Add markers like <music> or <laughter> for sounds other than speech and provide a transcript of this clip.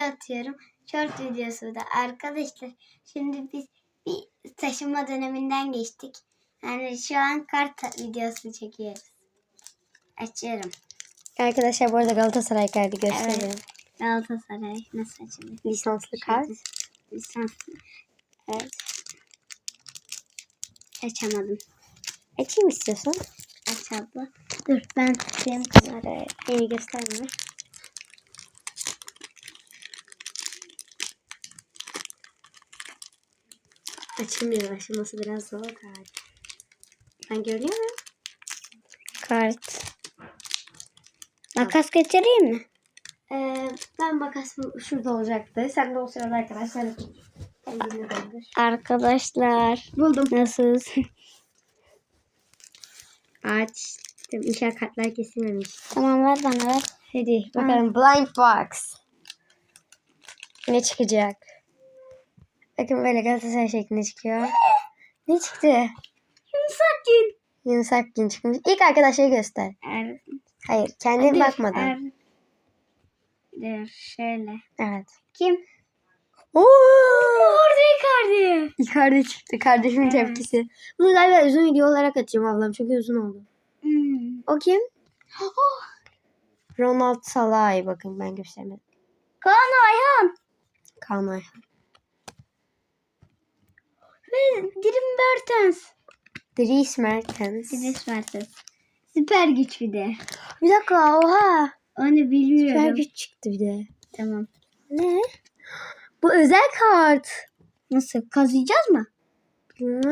atıyorum. Short videosu da arkadaşlar. Şimdi biz bir taşınma döneminden geçtik. Yani şu an kart videosu çekiyoruz. Açıyorum. Arkadaşlar bu arada Galatasaray kartı göstereyim. Evet. Galatasaray nasıl açılıyor? Lisanslı kart. Lisanslı. Evet. Açamadım. Açayım istiyorsan. Aç abla. Dur ben benim kamerayı Beni gösterme. Açılmıyor. Açılması biraz zor galiba. Ben görüyor muyum? Kart. Makas getireyim mi? Ee, ben makasım şurada olacaktı. Sen de o sırada arkadaşlar. Arkadaşlar. Buldum. Nasılsınız? <laughs> Açtım. İnşallah kartlar kesilmemiş. tamam ver bana ver. Hadi bakalım. Blind box. Ne çıkacak? Bakın böyle Galatasaray şeklinde çıkıyor. Ne çıktı? Yumuşak gün. Yunus Akgün çıkmış. İlk arkadaşları göster. Er, Hayır kendin dur, bakmadan. er- dur şöyle. Evet. Kim? Oo! Orada Icardi. Icardi çıktı. Kardeşimin Evet. tepkisi. Bunu galiba uzun video olarak atacağım ablam. Çok uzun oldu. Hmm. O kim? Oh, Ronald Salah'ı bakın ben göstermedim. Kaan Ayhan. Kaan Ayhan. Ve Dirim Mertens. Dries Mertens. Dries Mertens. Süper güç bir de. Bir dakika oha. Onu bilmiyorum. Süper güç çıktı bir de. Tamam. Ne? Bu özel kart. Nasıl? Kazıyacağız mı? Bilmem.